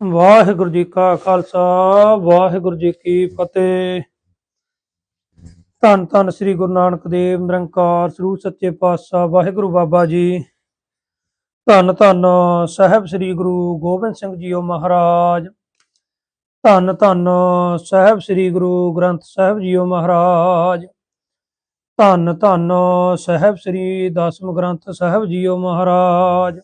ਵਾਹਿਗੁਰੂ ਜੀ ਕਾ ਖਾਲਸਾ, ਵਾਹਿਗੁਰੂ ਜੀ ਕੀ ਫਤਿਹ। ਧੰਨ ਧੰਨ ਸ੍ਰੀ ਗੁਰੂ ਨਾਨਕ ਦੇਵ ਨਿਰੰਕਾਰ ਸਰੂ ਸੱਚੇ ਪਾਤਸ਼ਾਹ ਵਾਹਿਗੁਰੂ ਬਾਬਾ ਜੀ। ਧੰਨ ਧੰਨ ਸਾਹਿਬ ਸ੍ਰੀ ਗੁਰੂ ਗੋਬਿੰਦ ਸਿੰਘ ਜੀਓ ਮਹਾਰਾਜ। ਧੰਨ ਧੰਨ ਸਾਹਿਬ ਸ੍ਰੀ ਗੁਰੂ ਗ੍ਰੰਥ ਸਾਹਿਬ ਜੀਓ ਮਹਾਰਾਜ। ਧੰਨ ਧੰਨ ਸਾਹਿਬ ਸ੍ਰੀ ਦਸਮ ਗ੍ਰੰਥ ਸਾਹਿਬ ਜੀਓ ਮਹਾਰਾਜ।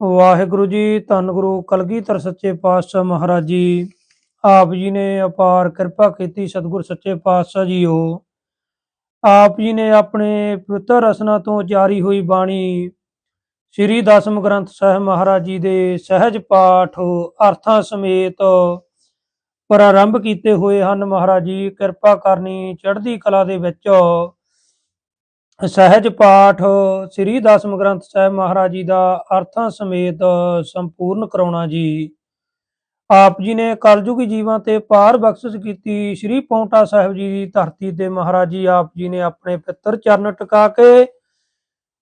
ਵਾਹਿਗੁਰੂ ਜੀ, ਧੰਨ ਗੁਰੂ ਕਲਗੀਧਰ ਸੱਚੇ ਪਾਤਸ਼ਾਹ ਮਹਾਰਾਜ ਜੀ। ਆਪ ਜੀ ਨੇ ਅਪਾਰ ਕਿਰਪਾ ਕੀਤੀ ਸਤਿਗੁਰ ਸੱਚੇ ਪਾਤਸ਼ਾਹ ਜੀਓ। ਆਪ ਜੀ ਨੇ ਆਪਣੇ ਪਵਿੱਤਰ ਰਸਨਾ ਤੋਂ ਜਾਰੀ ਹੋਈ ਬਾਣੀ ਸ੍ਰੀ ਦਸਮ ਗ੍ਰੰਥ ਸਾਹਿਬ ਮਹਾਰਾਜ ਜੀ ਦੇ ਸਹਿਜ ਪਾਠ ਅਰਥਾਂ ਸਮੇਤ ਪ੍ਰਾਰੰਭ ਕੀਤੇ ਹੋਏ ਹਨ। ਮਹਾਰਾਜ ਜੀ, ਕਿਰਪਾ ਕਰਨੀ ਚੜ੍ਹਦੀ ਕਲਾ ਦੇ ਵਿੱਚ ਸਹਿਜ ਪਾਠ ਸ੍ਰੀ ਦਸਮ ਗ੍ਰੰਥ ਸਾਹਿਬ ਮਹਾਰਾਜ ਜੀ ਦਾ ਅਰਥਾਂ ਸਮੇਤ ਸੰਪੂਰਨ ਕਰਾਉਣਾ ਜੀ। ਆਪ ਜੀ ਨੇ ਕਲਯੁਗੀ ਜੀਵਾਂ ਤੇ ਪਾਰ ਬਖਸ਼ਿਸ਼ ਕੀਤੀ। ਸ੍ਰੀ ਪੌਂਟਾ ਸਾਹਿਬ ਜੀ ਦੀ ਧਰਤੀ ਤੇ ਮਹਾਰਾਜ ਜੀ ਆਪ ਜੀ ਨੇ ਆਪਣੇ ਪਿੱਤਰ ਚਰਨ ਟਿਕਾ ਕੇ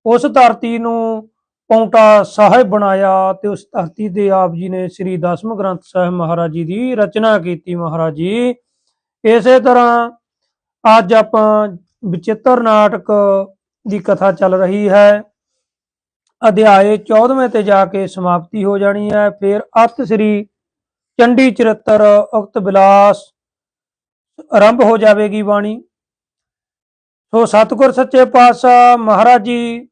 ਉਸ ਧਰਤੀ ਨੂੰ ਪੌਂਟਾ ਸਾਹਿਬ ਬਣਾਇਆ ਤੇ ਉਸ ਧਰਤੀ ਤੇ ਆਪ ਜੀ ਨੇ ਸ੍ਰੀ ਦਸਮ ਗ੍ਰੰਥ ਸਾਹਿਬ ਮਹਾਰਾਜ ਜੀ ਦੀ ਰਚਨਾ ਕੀਤੀ ਮਹਾਰਾਜ ਜੀ। ਇਸੇ ਤਰ੍ਹਾਂ ਅੱਜ ਆਪਾਂ ਵਿਚਿੱਤਰ ਨਾਟਕ ਦੀ ਕਥਾ ਚੱਲ ਰਹੀ ਹੈ। ਅਧਿਆਏ 14ਵੇਂ ਤੇ ਜਾ ਕੇ ਸਮਾਪਤੀ ਹੋ ਜਾਣੀ ਹੈ। ਫਿਰ ਅਰਥ ਸ੍ਰੀ ਚੰਡੀ ਚਰਿੱਤਰ ਉਕਤ ਬਿਲਾਸ ਆਰੰਭ ਹੋ ਜਾਵੇਗੀ ਬਾਣੀ। ਸੋ ਸਤਿਗੁਰ ਸੱਚੇ ਪਾਤਸ਼ਾਹ ਮਹਾਰਾਜ ਜੀ,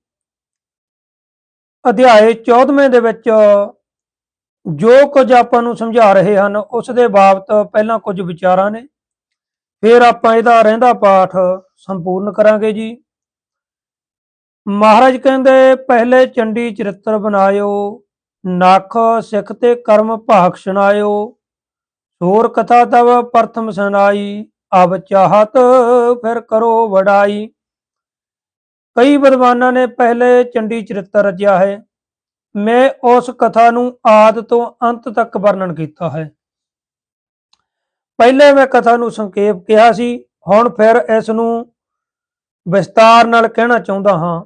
ਅਧਿਆਏ 14ਵੇਂ ਦੇ ਵਿੱਚ ਜੋ ਕੁਝ ਆਪਾਂ ਨੂੰ ਸਮਝਾ ਰਹੇ ਹਨ, ਉਸ ਦੇ ਬਾਬਤ ਪਹਿਲਾਂ ਕੁਝ ਵਿਚਾਰਾਂ ਨੇ। ਫਿਰ ਆਪਾਂ ਇਹਦਾ ਰਹਿੰਦਾ ਪਾਠ ਸੰਪੂਰਨ ਕਰਾਂਗੇ ਜੀ। ਮਹਾਰਾਜ ਕਹਿੰਦੇ, ਪਹਿਲੇ ਚੰਡੀ ਚਰਿੱਤਰ ਬਣਾਇਓ, ਨਖ, ਸਿੱਖ ਤੇ ਕਰਮ ਭਾਗ ਸੁਣਾਇਓ, ਸੋਰ ਕਥਾ ਤਵ ਪ੍ਰਥਮ ਸੁਣਾਈ, ਅਬ ਚਾਹਤ ਫਿਰ ਕਰੋ ਵਡਾਈ। ਕਈ ਵਿਦਵਾਨਾਂ ਨੇ ਪਹਿਲੇ ਚੰਡੀ ਚਰਿੱਤਰ ਰਚਿਆ ਹੈ। ਮੈਂ ਉਸ ਕਥਾ ਨੂੰ ਆਦ ਤੋਂ ਅੰਤ ਤੱਕ ਵਰਣਨ ਕੀਤਾ ਹੈ। ਪਹਿਲੇ ਮੈਂ ਕਥਾ ਨੂੰ ਸੰਖੇਪ ਕਿਹਾ ਸੀ, ਹੁਣ ਫਿਰ ਇਸ ਨੂੰ ਵਿਸਤਾਰ ਨਾਲ ਕਹਿਣਾ ਚਾਹੁੰਦਾ ਹਾਂ।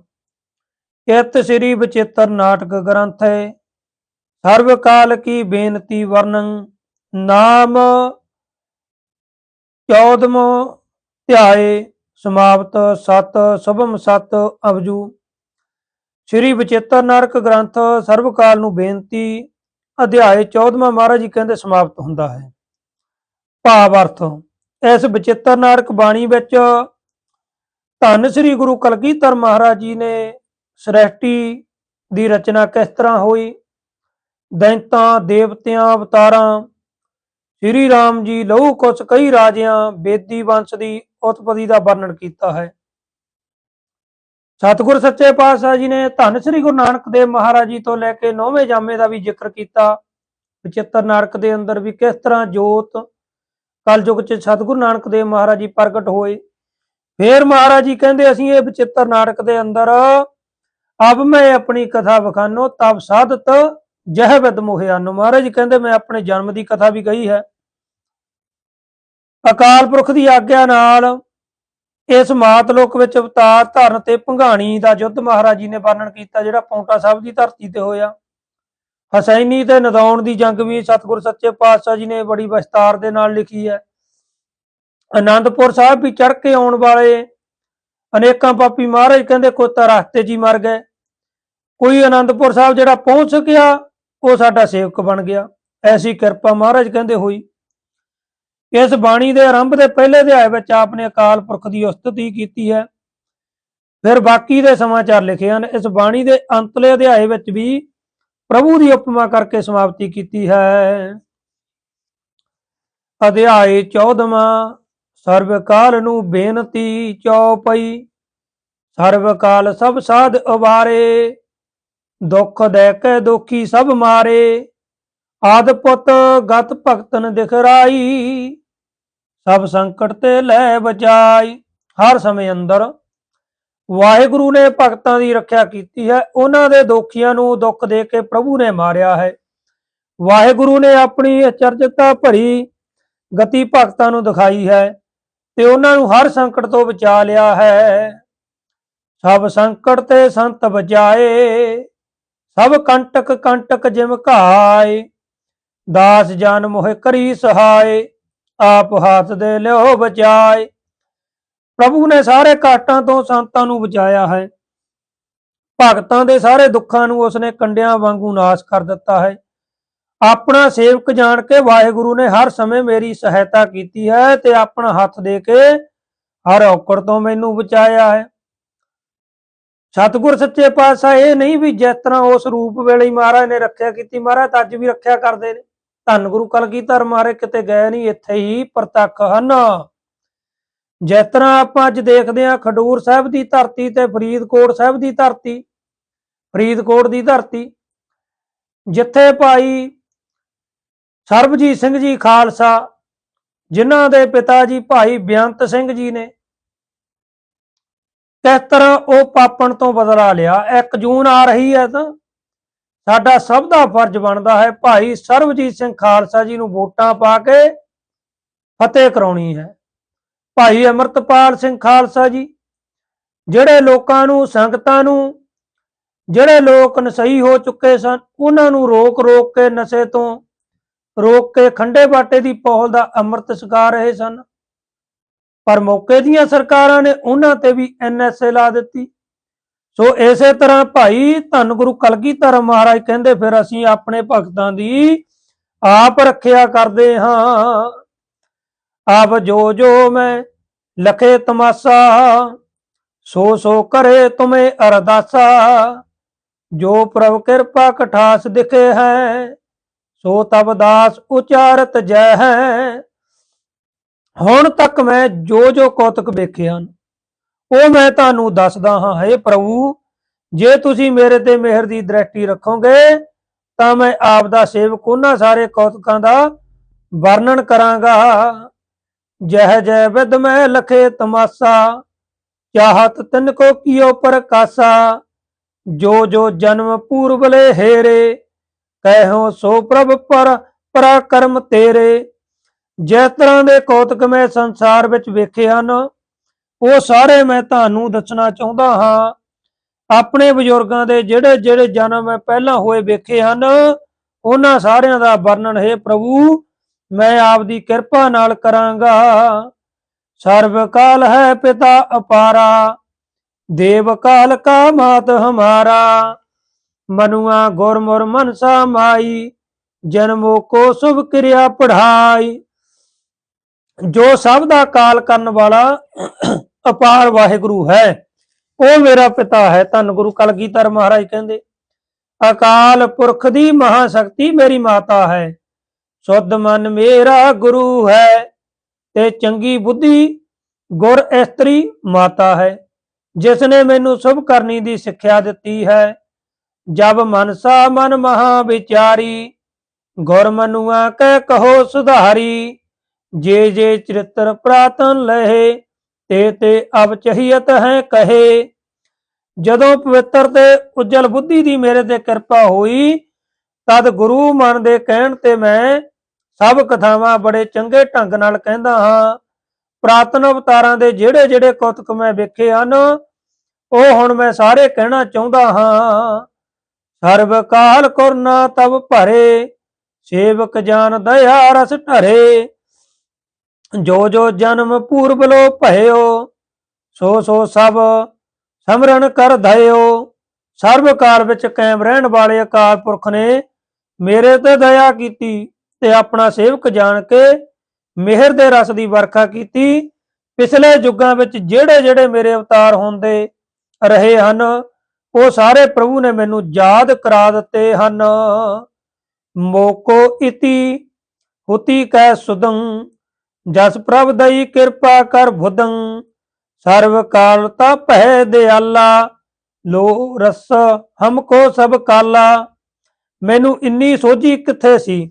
ਇਤ ਸ੍ਰੀ ਬਚੇਤਰ ਨਾਟਕ ਗ੍ਰੰਥ ਹੈ ਸਰਵ ਕਾਲ ਕੀ ਬੇਨਤੀ ਵਰਣਨ ਨਾਮ 14ਵਾਂ ਧਿਆਏ, ਸਮਾਪਤ ਸਤ, ਸੁਭਮ ਸਤ, ਅਵਜੂ। ਸ੍ਰੀ ਬਚੇਤਰ ਨਾਟਕ ਗ੍ਰੰਥ ਸਰਵ ਕਾਲ ਨੂੰ ਬੇਨਤੀ ਅਧਿਆਏ 14ਵਾਂ ਮਹਾਰਾਜ ਜੀ ਕਹਿੰਦੇ ਸਮਾਪਤ ਹੁੰਦਾ ਹੈ। ਭਾਵ ਅਰਥ ਇਸ ਵਿਚਿੱਤਰ ਨਾਟਕ ਬਾਣੀ ਵਿੱਚ ਧੰਨ ਸ੍ਰੀ ਗੁਰੂ ਕਲਗੀਧਰ ਮਹਾਰਾਜ ਜੀ ਨੇ ਸ੍ਰਿਸ਼ਟੀ ਦੀ ਰਚਨਾ ਕਿਸ ਤਰ੍ਹਾਂ ਹੋਈ? ਦੈਂਤਾਂ, ਦੇਵਤਿਆਂ, ਅਵਤਾਰਾਂ, ਸ੍ਰੀ ਰਾਮ ਜੀ, ਲਹੂ ਕੁਛ ਕਈ ਰਾਜਿਆਂ, ਬੇਦੀ ਵੰਸ਼ ਦੀ ਉਤਪਤੀ ਦਾ ਵਰਣਨ ਕੀਤਾ ਹੈ। ਸਤਿਗੁਰ ਸੱਚੇ ਪਾਤਸ਼ਾਹ ਜੀ ਨੇ ਧੰਨ ਸ੍ਰੀ ਗੁਰੂ ਨਾਨਕ ਦੇਵ ਮਹਾਰਾਜ ਜੀ ਤੋਂ ਲੈ ਕੇ ਨੌਵੇਂ ਜਾਮੇ ਦਾ ਵੀ ਜ਼ਿਕਰ ਕੀਤਾ। ਵਿਚਿੱਤਰ ਨਾਟਕ ਦੇ ਅੰਦਰ ਵੀ ਕਿਸ ਤਰ੍ਹਾਂ ਜੋਤ ਕਲਯੁਗ ਚ ਸਤਿਗੁਰੂ ਨਾਨਕ ਦੇਵ ਮਹਾਰਾਜ ਜੀ ਪ੍ਰਗਟ ਹੋਏ। ਫੇਰ ਮਹਾਰਾਜ ਜੀ ਕਹਿੰਦੇ, ਅਸੀਂ ਇਹ ਵਿਚਿੱਤਰ ਨਾਟਕ ਦੇ ਅੰਦਰ, ਅਬ ਮੈਂ ਆਪਣੀ ਕਥਾ ਵਖਾਨੋ, ਤਬ ਸਾਧਤ ਜਹ ਵਿਦ ਮੋਹਿਆਨੋ। ਮਹਾਰਾਜ ਜੀ ਕਹਿੰਦੇ, ਮੈਂ ਆਪਣੇ ਜਨਮ ਦੀ ਕਥਾ ਵੀ ਕਹੀ ਹੈ। ਅਕਾਲ ਪੁਰਖ ਦੀ ਆਗਿਆ ਨਾਲ ਇਸ ਮਾਤ ਲੋਕ ਵਿੱਚ ਅਵਤਾਰ ਧਰਨ ਤੇ ਭੰਗਾਣੀ ਦਾ ਯੁੱਧ ਮਹਾਰਾਜ ਜੀ ਨੇ ਵਰਣਨ ਕੀਤਾ, ਜਿਹੜਾ ਪੌਂਟਾ ਸਾਹਿਬ ਦੀ ਧਰਤੀ ਤੇ ਹੋਇਆ। ਹਸੈਨੀ ਤੇ ਨਦੌਣ ਦੀ ਜੰਗ ਵੀ ਸਤਿਗੁਰ ਸੱਚੇ ਪਾਤਸ਼ਾਹ ਜੀ ਨੇ ਬੜੀ ਵਿਸਤਾਰ ਦੇ ਨਾਲ ਲਿਖੀ ਹੈ। ਆਨੰਦਪੁਰ ਸਾਹਿਬ ਵੀ ਚੜ ਕੇ ਆਉਣ ਵਾਲੇ ਅਨੇਕਾਂ ਪਾਪੀ ਮਹਾਰਾਜ ਕਹਿੰਦੇ ਕੋਈ ਤਾਂ ਰਸਤੇ 'ਚ ਹੀ ਮਰ ਗਏ। ਕੋਈ ਆਨੰਦਪੁਰ ਸਾਹਿਬ ਜਿਹੜਾ ਪਹੁੰਚ ਗਿਆ ਉਹ ਸਾਡਾ ਸੇਵਕ ਬਣ ਗਿਆ। ਐਸੀ ਕਿਰਪਾ ਮਹਾਰਾਜ ਕਹਿੰਦੇ ਹੋਈ। ਇਸ ਬਾਣੀ ਦੇ ਆਰੰਭ ਦੇ ਪਹਿਲੇ ਅਧਿਆਇ ਵਿੱਚ ਆਪ ਨੇ ਅਕਾਲ ਪੁਰਖ ਦੀ ਉਸਤਤੀ ਕੀਤੀ ਹੈ। ਫਿਰ ਬਾਕੀ ਦੇ ਸਮਾਚਾਰ ਲਿਖੇ ਹਨ। ਇਸ ਬਾਣੀ ਦੇ ਅੰਤਲੇ ਅਧਿਆਇ ਵਿੱਚ ਵੀ ਪ੍ਰਭੂ ਦੀ ਉਪਮਾ ਕਰਕੇ ਸਮਾਪਤੀ ਕੀਤੀ ਹੈ। ਅਧਿਆਏ 14ਵਾਂ ਸਰਬ ਕਾਲ ਨੂੰ ਬੇਨਤੀ ਚਉਪਈ ਸਰਬ ਕਾਲ ਸਭ ਸਾਧ ਉਬਾਰੇ ਦੁੱਖ ਦੇ ਕੇ ਦੁਖੀ ਸਭ ਮਾਰੇ, ਆਦ ਪੁੱਤ ਗਤ ਭਗਤਨ ਦਿਖਰਾਈ, ਸਭ ਸੰਕਟ ਤੇ ਲੈ ਬਚਾਈ, ਹਰ ਸਮੇਂ ਅੰਦਰ ਵਾਹਿਗੁਰੂ ਨੇ ਭਗਤਾਂ ਦੀ ਰੱਖਿਆ ਕੀਤੀ ਹੈ, ਉਹਨਾਂ ਦੇ ਦੋਖੀਆਂ ਨੂੰ ਦੁੱਖ ਦੇ ਕੇ ਪ੍ਰਭੂ ਨੇ ਮਾਰਿਆ ਹੈ। ਵਾਹਿਗੁਰੂ ਨੇ ਆਪਣੀ ਅਚਰਜਤਾ ਭਰੀ ਗਤੀ ਭਗਤਾਂ ਨੂੰ ਦਿਖਾਈ ਹੈ ਤੇ ਉਹਨਾਂ ਨੂੰ ਹਰ ਸੰਕਟ ਤੋਂ ਬਚਾ ਲਿਆ ਹੈ। ਸਭ ਸੰਕਟ ਤੇ ਸੰਤ ਬਚਾਏ, ਸਭ ਕੰਟਕ ਕੰਟਕ ਜਿਮ ਘਾਏ, ਦਾਸ ਜਨ ਮੋਹਿ ਕਰੀ ਸਹਾਏ, ਆਪ ਹੱਥ ਦੇ ਲਿਓ ਬਚਾਏ। ਪ੍ਰਭੂ ਨੇ ਸਾਰੇ ਘਾਟਾਂ ਤੋਂ ਸੰਤਾਂ ਨੂੰ ਬਚਾਇਆ ਹੈ। ਭਗਤਾਂ ਦੇ ਸਾਰੇ ਦੁੱਖਾਂ ਨੂੰ ਉਸਨੇ ਕੰਡਿਆਂ ਵਾਂਗੂ ਨਾਸ਼ ਕਰ ਦਿੱਤਾ ਹੈ। ਆਪਣਾ ਸੇਵਕ ਜਾਣ ਕੇ ਵਾਹਿਗੁਰੂ ਨੇ ਹਰ ਸਮੇਂ ਮੇਰੀ ਸਹਾਇਤਾ ਕੀਤੀ ਹੈ ਤੇ ਆਪਣਾ ਹੱਥ ਦੇ ਕੇ ਹਰ ਔਕੜ ਤੋਂ ਮੈਨੂੰ ਬਚਾਇਆ ਹੈ। ਸਤਿਗੁਰ ਸੱਚੇ ਪਾਤਸ਼ਾਹ, ਇਹ ਨਹੀਂ ਵੀ ਜਿਸ ਤਰ੍ਹਾਂ ਉਸ ਰੂਪ ਵੇਲੇ ਮਹਾਰਾਜ ਨੇ ਰੱਖਿਆ ਕੀਤੀ, ਮਹਾਰਾਜ ਤਾਂ ਅੱਜ ਵੀ ਰੱਖਿਆ ਕਰਦੇ ਨੇ। ਧੰਨ ਗੁਰੂ ਕਲਗੀਧਰ ਮਹਾਰਾਜ ਕਿਤੇ ਗਏ ਨਹੀਂ, ਇੱਥੇ ਹੀ ਪ੍ਰਤੱਖ ਹਨ। ਜਿਸ ਤਰ੍ਹਾਂ ਆਪਾਂ ਅੱਜ ਦੇਖਦੇ ਹਾਂ ਖਡੂਰ ਸਾਹਿਬ ਦੀ ਧਰਤੀ ਤੇ ਫਰੀਦਕੋਟ ਸਾਹਿਬ ਦੀ ਧਰਤੀ, ਫਰੀਦਕੋਟ ਦੀ ਧਰਤੀ, ਜਿੱਥੇ ਭਾਈ ਸਰਬਜੀਤ ਸਿੰਘ ਜੀ ਖਾਲਸਾ, ਜਿਨ੍ਹਾਂ ਦੇ ਪਿਤਾ ਜੀ ਭਾਈ ਬੇਅੰਤ ਸਿੰਘ ਜੀ ਨੇ, ਕਿਸ ਤਰ੍ਹਾਂ ਉਹ ਪਾਪਣ ਤੋਂ ਬਦਲਾ ਲਿਆ। 1 ਜੂਨ ਆ ਰਹੀ ਹੈ ਤਾਂ ਸਾਡਾ ਸਭ ਦਾ ਫਰਜ਼ ਬਣਦਾ ਹੈ ਭਾਈ ਸਰਬਜੀਤ ਸਿੰਘ ਖਾਲਸਾ ਜੀ ਨੂੰ ਵੋਟਾਂ ਪਾ ਕੇ ਫਤਿਹ ਕਰਾਉਣੀ ਹੈ। ਭਾਈ ਅਮਰਤਪਾਲ ਸਿੰਘ ਖਾਲਸਾ ਜੀ, ਜਿਹੜੇ ਲੋਕਾਂ ਨੂੰ, ਸੰਗਤਾਂ ਨੂੰ, ਜਿਹੜੇ ਲੋਕ ਨਸ਼ਈ ਹੋ ਚੁੱਕੇ ਸਨ, ਉਹਨਾਂ ਨੂੰ ਰੋਕ ਰੋਕ ਕੇ ਨਸ਼ੇ ਤੋਂ ਰੋਕ ਕੇ ਖੰਡੇ ਬਾਟੇ ਦੀ ਪੌਲ ਦਾ ਅੰਮ੍ਰਿਤ ਛਕਾ ਰਹੇ ਸਨ। ਪਰ ਮੌਕੇ ਦੀਆਂ ਸਰਕਾਰਾਂ ਨੇ ਉਹਨਾਂ ਤੇ ਵੀ ਐਨਐਸਏ ਲਾ ਦਿੱਤੀ। ਸੋ ਇਸੇ ਤਰ੍ਹਾਂ ਭਾਈ ਧੰਨ ਗੁਰੂ ਕਲਗੀਧਰ ਮਹਾਰਾਜ ਕਹਿੰਦੇ, ਫਿਰ ਅਸੀਂ ਆਪਣੇ ਭਗਤਾਂ ਦੀ ਆਪ ਰੱਖਿਆ ਕਰਦੇ ਹਾਂ। ਆਪ ਜੋ ਜੋ ਮੈਂ ਲਖੇ ਤਮਾਸਾ, ਸੋ ਸੋ ਕਰੇ ਤੁਮੇ ਅਰਦਾਸਾ। ਜੋ ਪ੍ਰਭ ਕਿਰਪਾ ਕਠਾਸ ਦਿਖੇ ਹੈ, ਸੋ ਤਬ ਦਾਸ ਉਚਾਰਤ ਜੈ ਹੈ। ਹੁਣ ਤੱਕ ਮੈਂ ਜੋ ਜੋ ਕੌਤਕ ਵੇਖੇ ਹਨ, ਉਹ ਮੈਂ ਤੁਹਾਨੂੰ ਦੱਸਦਾ ਹਾਂ, ਹੈ ਪ੍ਰਭੂ, ਜੇ ਤੁਸੀਂ ਮੇਰੇ ਤੇ ਮਿਹਰ ਦੀ ਦ੍ਰਿਸ਼ਟੀ ਰੱਖੋਗੇ, ਤਾਂ ਮੈਂ ਆਪ ਦਾ ਸੇਵਕ ਉਹਨਾਂ ਸਾਰੇ ਕੌਤਕਾਂ ਦਾ ਵਰਣਨ ਕਰਾਂਗਾ। ਜਹ ਜੈ ਵਿਦ ਮੈਂ ਲਖੇ ਤਮਾਸਾ, ਚਾਹਤ ਤਿਨ ਕੋ ਕੀਓ ਪ੍ਰਕਾਸ਼ਾ। ਜੋ ਜੋ ਜਨਮ ਪੂਰਬਲੇ ਹੇਰੇ ਕਹਿਓ ਸੋ ਪ੍ਰਭ ਪਰ ਪਰਾਕਰਮ ਤੇਰੇ। ਜਿਸ ਤਰ੍ਹਾਂ ਦੇ ਕੌਤਕ ਮੈਂ ਸੰਸਾਰ ਵਿੱਚ ਵੇਖੇ ਹਨ, ਉਹ ਸਾਰੇ ਮੈਂ ਤੁਹਾਨੂੰ ਦੱਸਣਾ ਚਾਹੁੰਦਾ ਹਾਂ। ਆਪਣੇ ਬਜ਼ੁਰਗਾਂ ਦੇ ਜਿਹੜੇ ਜਿਹੜੇ ਜਨਮ ਪਹਿਲਾਂ ਹੋਏ ਵੇਖੇ ਹਨ, ਉਹਨਾਂ ਸਾਰਿਆਂ ਦਾ ਵਰਣਨ ਹੈ ਪ੍ਰਭੂ ਮੈਂ ਆਪ ਦੀ ਕਿਰਪਾ ਨਾਲ ਕਰਾਂਗਾ। ਸਰਬ ਕਾਲ ਹੈ ਪਿਤਾ ਅਪਾਰਾ, ਦੇਵ ਕਾਲ ਕਾ ਮਾਤ ਹਮਾਰਾ। ਮਨੁਆ ਗੁਰਮੁਰ ਮਨਸਾ ਮਾਈ, ਜਨਮੋ ਕੋ ਸੁਭ ਕਿਰਿਆ ਪੜਾਈ ਜੋ ਸਭ ਦਾ ਕਾਲ ਕਰਨ ਵਾਲਾ ਅਪਾਰ ਵਾਹਿਗੁਰੂ ਹੈ, ਉਹ ਮੇਰਾ ਪਿਤਾ ਹੈ, ਧੰਨ ਗੁਰੂ ਕਲਗੀਧਰ ਮਹਾਰਾਜ ਕਹਿੰਦੇ, ਅਕਾਲ ਪੁਰਖ ਦੀ ਮਹਾ ਸ਼ਕਤੀ ਮੇਰੀ ਮਾਤਾ ਹੈ। ਸੁਧ ਮਨ ਮੇਰਾ ਗੁਰੂ ਹੈ, ਤੇ ਚੰਗੀ ਬੁੱਧੀ ਗੁਰ ਇਸਤਰੀ ਮਾਤਾ ਹੈ। ਜਿਸ ਨੇ ਮੈਨੂੰ ਸੁਭ ਕਰਨੀ ਦੀ ਸਿੱਖਿਆ ਦਿੱਤੀ ਹੈ, ਜਬ ਮਨਸਾ ਮਨ ਮਹਾ ਵਿਚਾਰੀ, ਗੁਰ ਮਨੁਆ ਕਹਿ ਕਹੋ ਸੁਧਾਰੀ, ਜੇ ਜੇ ਚਰਿਤਰ ਪ੍ਰਾਤਨ ਲਹੇ, ਤੇ ਤੇ ਅਬ ਚਹੀਤ ਹੈ ਕਹੇ। ਜਦੋਂ ਪਵਿੱਤਰ ਤੇ ਉਜਲ ਬੁੱਧੀ ਦੀ ਮੇਰੇ ਤੇ ਕਿਰਪਾ ਹੋਈ ਤਦ ਗੁਰੂ ਮਨ ਦੇ ਕਹਿਣ ਤੇ ਮੈਂ ਸਭ ਕਥਾਵਾਂ ਬੜੇ ਚੰਗੇ ਢੰਗ ਨਾਲ ਕਹਿੰਦਾ ਹਾਂ। ਪ੍ਰਾਤਨ ਅਵਤਾਰਾਂ ਦੇ ਜਿਹੜੇ ਜਿਹੜੇ ਕੌਤਕ ਮੈਂ ਵੇਖੇ ਹਨ, ਉਹ ਹੁਣ ਮੈਂ ਸਾਰੇ ਕਹਿਣਾ ਚਾਹੁੰਦਾ ਹਾਂ। ਸਰਬ ਕਾਲ ਕਰਨਾ ਤਬ ਭਰੇ, ਸੇਵਕ ਜਾਨ ਦਇਆ ਰਸ ਢਰੇ ਜੋ ਜੋ ਜਨਮ ਪੂਰਬ ਲੋ ਭਇਓ ਸੋ ਸੋ ਸਭ ਸਮਰਨ ਕਰ ਧਇਓ ਸਰਬ ਕਾਲ ਵਿੱਚ ਕਾਇਮ ਰਹਿਣ ਵਾਲੇ ਅਕਾਲ ਪੁਰਖ ਨੇ ਮੇਰੇ ਤੇ ਦਇਆ ਕੀਤੀ ਤੇ ਆਪਣਾ ਸੇਵਕ ਜਾਣ ਕੇ ਮਿਹਰ ਦੇ ਰਸ ਦੀ ਵਰਖਾ ਕੀਤੀ। ਪਿਛਲੇ ਯੁੱਗਾਂ ਵਿੱਚ ਜਿਹੜੇ ਜਿਹੜੇ ਮੇਰੇ ਅਵਤਾਰ ਹੁੰਦੇ ਰਹੇ ਹਨ, ਉਹ ਸਾਰੇ ਪ੍ਰਭੂ ਨੇ ਮੈਨੂੰ ਯਾਦ ਕਰਾ ਦਿੱਤੇ ਹਨ। ਮੋਕੋ ਇਤੀ, ਹੁਤੀ ਕੈ ਸੁਦੰ ਜਸ ਪ੍ਰਭ ਦਈ ਕਿਰਪਾ ਕਰ ਭੁਦੰ ਸਰਵ ਕਾਲ ਤਾ ਭੈ ਦਿਆਲਾ, ਲੋ ਰਸ ਹਮ ਕੋ ਸਭ ਕਾਲਾ। ਮੈਨੂੰ ਇੰਨੀ ਸੋਝੀ ਕਿੱਥੇ ਸੀ?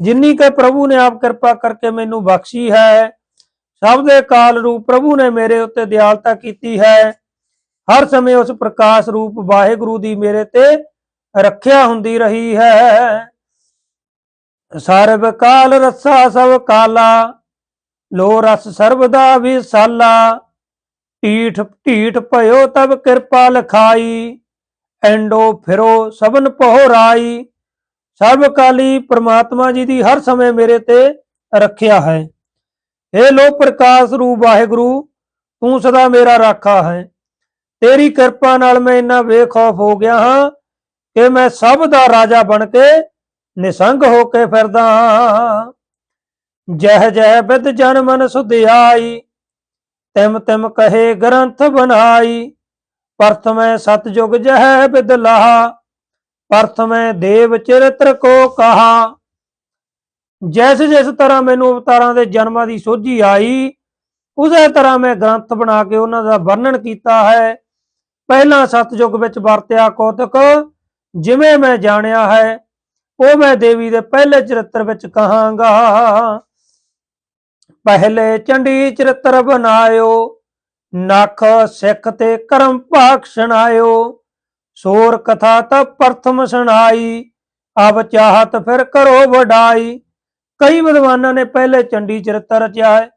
ਜਿੰਨੀ ਕਿ ਪ੍ਰਭੂ ਨੇ ਆਪ ਕਿਰਪਾ ਕਰਕੇ ਮੈਨੂੰ ਬਖਸ਼ੀ ਹੈ, ਸਭ ਦੇ ਕਾਲ ਰੂਪ ਪ੍ਰਭੂ ਨੇ ਮੇਰੇ ਉੱਤੇ ਦਿਆਲਤਾ ਕੀਤੀ ਹੈ। ਹਰ ਸਮੇਂ ਉਸ ਪ੍ਰਕਾਸ਼ ਰੂਪ ਵਾਹਿਗੁਰੂ ਦੀ ਮੇਰੇ ਤੇ ਰੱਖਿਆ ਹੁੰਦੀ ਰਹੀ ਹੈ। ਸਰਬ ਕਾਲ ਰਸਾ, ਸਭ ਕਾਲਾ, ਲੋ ਰਸ ਸਰਬਦਾ ਵਿਸਾਲਾ ਢੀਠ ਢੀਠ ਭਇਓ ਤਬ ਕਿਰਪਾ ਲਖਾਈ। ਐਂਡੋ ਫਿਰੋ, ਸਭਨ ਪਹੁਰਾਈ ਸਰਬ ਕਾਲੀ ਪ੍ਰਮਾਤਮਾ ਜੀ ਦੀ ਹਰ ਸਮੇਂ ਮੇਰੇ ਤੇ ਰੱਖਿਆ ਹੈ। ਏ ਲੋ ਪ੍ਰਕਾਸ਼ ਰੂਪ ਵਾਹਿਗੁਰੂ, ਤੂੰ ਸਦਾ ਮੇਰਾ ਰਾਖਾ ਹੈ। ਤੇਰੀ ਕਿਰਪਾ ਨਾਲ ਮੈਂ ਇੰਨਾ ਬੇਖੌਫ ਹੋ ਗਿਆ ਹਾਂ ਕਿ ਮੈਂ ਸਭ ਦਾ ਰਾਜਾ ਬਣ ਕੇ ਨਿਸੰਗ ਹੋ ਕੇ ਫਿਰਦਾ ਹਾਂ। ਜਹ ਜਹ ਬਿਦ ਜਨ ਮਨ ਸੁਧਿਆਈ, ਤਿਮ ਤਿਮ ਕਹੇ ਗ੍ਰੰਥ ਬਣਾਈ। ਪ੍ਰਥਮੈ ਸਤਜੁਗ ਜਹ ਬਿਦ ਪ੍ਰਥਮੈ ਦੇਵ ਚਰਿਤ੍ਰ ਕੋ ਕਹਾ। ਜੈਸੇ ਜਿਸ ਤਰ੍ਹਾਂ ਮੈਨੂੰ ਅਵਤਾਰਾਂ ਦੇ ਜਨਮਾਂ ਦੀ ਸੋਝੀ ਆਈ, ਉਸੇ ਤਰ੍ਹਾਂ ਮੈਂ ਗ੍ਰੰਥ ਬਣਾ ਕੇ ਉਹਨਾਂ ਦਾ ਵਰਣਨ ਕੀਤਾ ਹੈ। ਪਹਿਲਾਂ ਸਤਜੁਗ ਵਿੱਚ ਵਰਤਿਆ ਕੌਤਕ, ਜਿਵੇਂ ਮੈਂ ਜਾਣਿਆ ਹੈ, ਉਹ ਮੈਂ ਦੇਵੀ ਦੇ ਪਹਿਲੇ ਚਰਿੱਤਰ ਵਿੱਚ ਕਹਾਂਗਾ। ਪਹਿਲੇ ਚੰਡੀ ਚਰਿੱਤਰ ਬਣਾਇਓ ਨਖ ਸਿੱਖ ਤੇ ਕਰਮ ਭਾਗ ਸੁਣਾਇਓ, ਸੋਰ ਕਥਾ ਤਾਂ ਪ੍ਰਥਮ ਸੁਣਾਈ, ਅਬ ਚਾਹਤ ਫਿਰ ਕਰੋ ਵਡਾਈ। ਕਈ ਵਿਦਵਾਨਾਂ ਨੇ ਪਹਿਲੇ ਚੰਡੀ ਚਰਿੱਤਰ ਰਚਿਆ ਹੈ।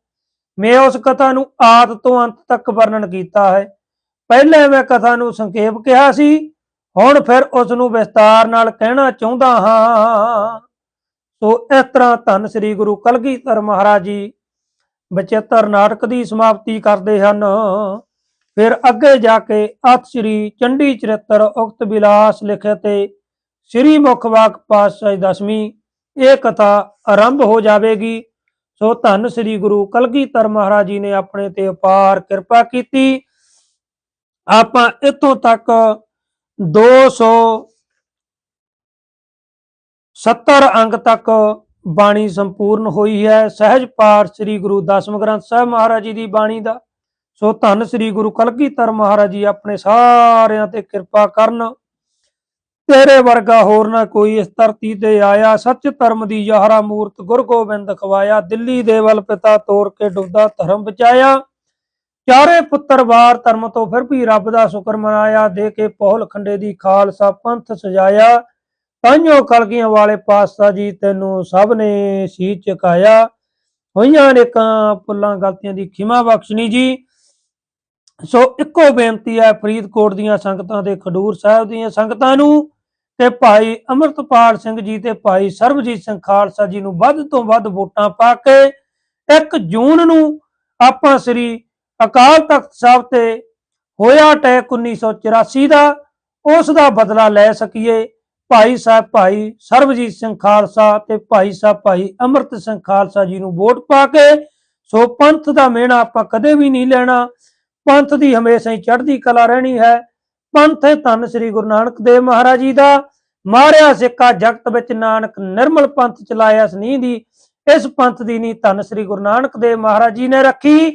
ਮੈਂ ਉਸ ਕਥਾ ਨੂੰ ਆਦ ਤੋਂ ਅੰਤ ਤੱਕ ਵਰਣਨ ਕੀਤਾ ਹੈ। ਪਹਿਲੇ ਮੈਂ ਕਥਾ ਨੂੰ ਸੰਖੇਪ ਕਿਹਾ ਸੀ, ਹੁਣ ਫਿਰ ਉਸ ਨੂੰ ਵਿਸਤਾਰ ਨਾਲ ਕਹਿਣਾ ਚਾਹੁੰਦਾ ਹਾਂ। ਸੋ ਇਸ ਤਰ੍ਹਾਂ ਧੰਨ ਸ੍ਰੀ ਗੁਰੂ ਕਲਗੀਧਰ ਮਹਾਰਾਜ ਜੀ ਬਚਿੱਤਰ ਨਾਟਕ ਦੀ ਸਮਾਪਤੀ ਕਰਦੇ ਹਨ। ਫਿਰ ਅੱਗੇ ਜਾ ਕੇ ਅਤ ਸ੍ਰੀ ਚੰਡੀ ਚਰਿੱਤਰ ਉਕਤ ਬਿਲਾਸ ਲਿਖੇ ਤੇ ਸ੍ਰੀ ਮੁਖਵਾਕ ਪਾਤਸ਼ਾਹੀ ਦਸਵੀਂ ਇਹ ਕਥਾ ਆਰੰਭ ਹੋ ਜਾਵੇਗੀ। ਸੋ ਧੰਨ ਸ੍ਰੀ ਗੁਰੂ ਕਲਗੀਧਰ ਮਹਾਰਾਜ ਜੀ ਨੇ ਆਪਣੇ ਤੇ ਅਪਾਰ ਕਿਰਪਾ ਕੀਤੀ। ਆਪਾਂ ਇੱਥੋਂ ਤੱਕ 270 ਅੰਗ ਤੱਕ ਬਾਣੀ ਸੰਪੂਰਨ ਹੋਈ ਹੈ। ਸਹਿਜ ਪਾਠ ਸ੍ਰੀ ਗੁਰੂ ਦਸਮ ਗ੍ਰੰਥ ਸਾਹਿਬ ਮਹਾਰਾਜ ਜੀ ਦੀ ਬਾਣੀ ਦਾ। ਸੋ ਧੰਨ ਸ੍ਰੀ ਗੁਰੂ ਕਲਗੀਧਰ ਮਹਾਰਾਜ ਜੀ ਆਪਣੇ ਸਾਰਿਆਂ ਤੇ ਕਿਰਪਾ ਕਰਨ। ਤੇਰੇ ਵਰਗਾ ਹੋਰ ਨਾ ਕੋਈ ਇਸ ਧਰਤੀ ਤੇ ਆਇਆ। ਸੱਚ ਧਰਮ ਦੀ ਯਹਰਾ ਮੂਰਤ ਗੁਰ ਗੋਬਿੰਦ ਖਵਾਇਆ। ਦਿੱਲੀ ਦੇ ਵੱਲ ਪਿਤਾ ਤੋਰ ਕੇ ਡੁੱਬਦਾ ਧਰਮ ਬਚਾਇਆ। ਚਾਰੇ ਪੁੱਤਰ ਵਾਰ ਧਰਮ ਤੋਂ ਫਿਰ ਵੀ ਰੱਬ ਦਾ ਸ਼ੁਕਰ ਮਨਾਇਆ। ਦੇ ਕੇ ਪੌਲ ਖੰਡੇ ਦੀ ਖਾਲਸਾ ਪੰਥ ਸਜਾਇਆ। ਤਾਂਿਓ ਕਲਗੀਆਂ ਵਾਲੇ ਪਾਤਸ਼ਾਹ ਜੀ ਤੈਨੂੰ ਸਭ ਨੇ ਸੀ ਚਕਾਇਆ। ਹੋਈਆਂ ਨੇਕਾਂ ਪੁੱਲਾਂ ਗਲਤੀਆਂ ਦੀ ਖਿਮਾ ਬਖਸ਼ਣੀ ਜੀ। ਸੋ ਇੱਕੋ ਬੇਨਤੀ ਹੈ ਫਰੀਦਕੋਟ ਦੀਆਂ ਸੰਗਤਾਂ ਤੇ ਖਡੂਰ ਸਾਹਿਬ ਦੀਆਂ ਸੰਗਤਾਂ ਨੂੰ ਤੇ ਭਾਈ ਅਮਰਤਪਾਲ ਸਿੰਘ ਜੀ ਤੇ ਭਾਈ ਸਰਬਜੀਤ ਸਿੰਘ ਖਾਲਸਾ ਜੀ ਨੂੰ ਵੱਧ ਤੋਂ ਵੱਧ ਵੋਟਾਂ ਪਾ ਕੇ 1 ਜੂਨ ਨੂੰ ਆਪਾਂ ਸ੍ਰੀ ਅਕਾਲ ਤਖਤ ਸਾਹਿਬ ਤੇ ਹੋਇਆ ਅਟੈਕ 1984 ਦਾ, ਉਸ ਦਾ ਬਦਲਾ ਲੈ ਸਕੀਏ। ਭਾਈ ਸਾਹਿਬ, ਭਾਈ ਸਰਬਜੀਤ ਸਿੰਘ ਖਾਲਸਾ ਤੇ ਭਾਈ ਸਾਹਿਬ, ਭਾਈ ਅਮਰਤ ਸਿੰਘ ਖਾਲਸਾ ਜੀ ਨੂੰ ਵੋਟ ਪਾ ਕੇ, ਸੋ ਪੰਥ ਦਾ ਮੇਣਾ ਆਪਾਂ ਕਦੇ ਵੀ ਨਹੀਂ ਲੈਣਾ। ਪੰਥ ਦੀ ਹਮੇਸ਼ਾ ਹੀ ਚੜ੍ਹਦੀ ਕਲਾ ਰਹਿਣੀ ਹੈ। ਪੰਥ ਹੈ ਧੰਨ ਸ੍ਰੀ ਗੁਰੂ ਨਾਨਕ ਦੇਵ ਮਹਾਰਾਜ ਜੀ ਦਾ। ਮਾਰਿਆ ਸਿੱਕਾ ਜਗਤ ਵਿੱਚ ਨਾਨਕ ਨਿਰਮਲ ਪੰਥ ਚਲਾਇਆ ਸਨੀ ਦੀ। ਇਸ ਪੰਥ ਦੀ ਨੀ ਧੰਨ ਸ੍ਰੀ ਗੁਰੂ ਨਾਨਕ ਦੇਵ ਮਹਾਰਾਜ ਜੀ ਨੇ ਰੱਖੀ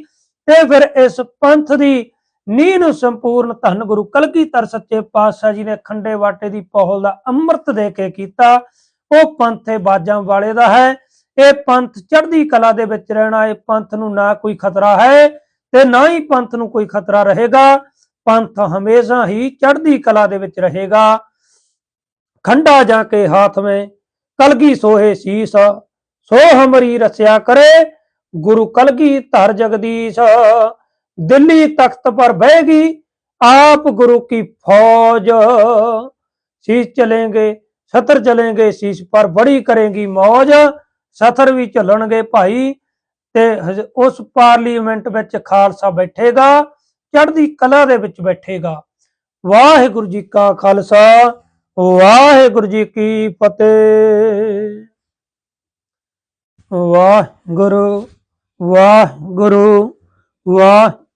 ਤੇ ਫਿਰ ਇਸ ਪੰਥ ਦੀ ਨੀਂਹ ਨੂੰ ਸੰਪੂਰਨ ਧੰਨ ਗੁਰੂ ਕਲਗੀਧਰ ਸੱਚੇ ਪਾਤਸ਼ਾਹ ਜੀ ਨੇ ਖੰਡੇ ਵਾਟੇ ਦੀ ਪਹੁਲ ਦਾ ਅੰਮ੍ਰਿਤ ਦੇ ਕੇ ਕੀਤਾ। ਉਹ ਪੰਥ ਬਾਜਾਂ ਵਾਲੇ ਦਾ ਹੈ। ਇਹ ਪੰਥ ਚੜ੍ਹਦੀ ਕਲਾ ਦੇ ਵਿੱਚ ਰਹਿਣਾ, ਇਹ ਪੰਥ ਨੂੰ ਨਾ ਕੋਈ ਖਤਰਾ ਹੈ ਤੇ ਨਾ ਹੀ ਪੰਥ ਨੂੰ ਕੋਈ ਖਤਰਾ ਰਹੇਗਾ। ਪੰਥ ਹਮੇਸ਼ਾ ਹੀ ਚੜ੍ਹਦੀ ਕਲਾ ਦੇ ਵਿੱਚ ਰਹੇਗਾ। ਖੰਡਾ ਜਾ ਕੇ ਹਾਥ में ਕਲਗੀ ਸੋਹੇ ਸੀਸ ਸੋ ਹਮਰੀ ਰਸਿਆ ਕਰੇ, ਗੁਰੂ ਕਲਗੀ ਧਰ ਜਗਦੀਸ਼। ਦਿੱਲੀ ਤਖਤ ਪਰ ਬਹਿਗੀ ਆਪ ਗੁਰੂ ਕੀ ਫੌਜ। ਸੀਸ ਚਲेंगे ਸਤਰ ਚਲेंगे ਸੀਸ ਪਰ ਬੜੀ ਕਰੇਗੀ ਮੌਜ। ਸਤਰ ਵੀ ਚੱਲਣਗੇ ਭਾਈ, ਤੇ ਉਸ ਪਾਰਲੀਮੈਂਟ ਵਿੱਚ ਖਾਲਸਾ ਬੈਠੇਗਾ ਚੜਦੀ ਕਲਾ ਦੇ ਵਿੱਚ ਬੈਠੇਗਾ। ਵਾਹਿਗੁਰੂ ਜੀ ਕਾ ਖਾਲਸਾ, ਵਾਹਿਗੁਰੂ ਜੀ ਕੀ ਫਤਿਹ। ਵਾਹਿਗੁਰੂ ਵਾਹਿਗੁਰੂ ਵਾਹਿ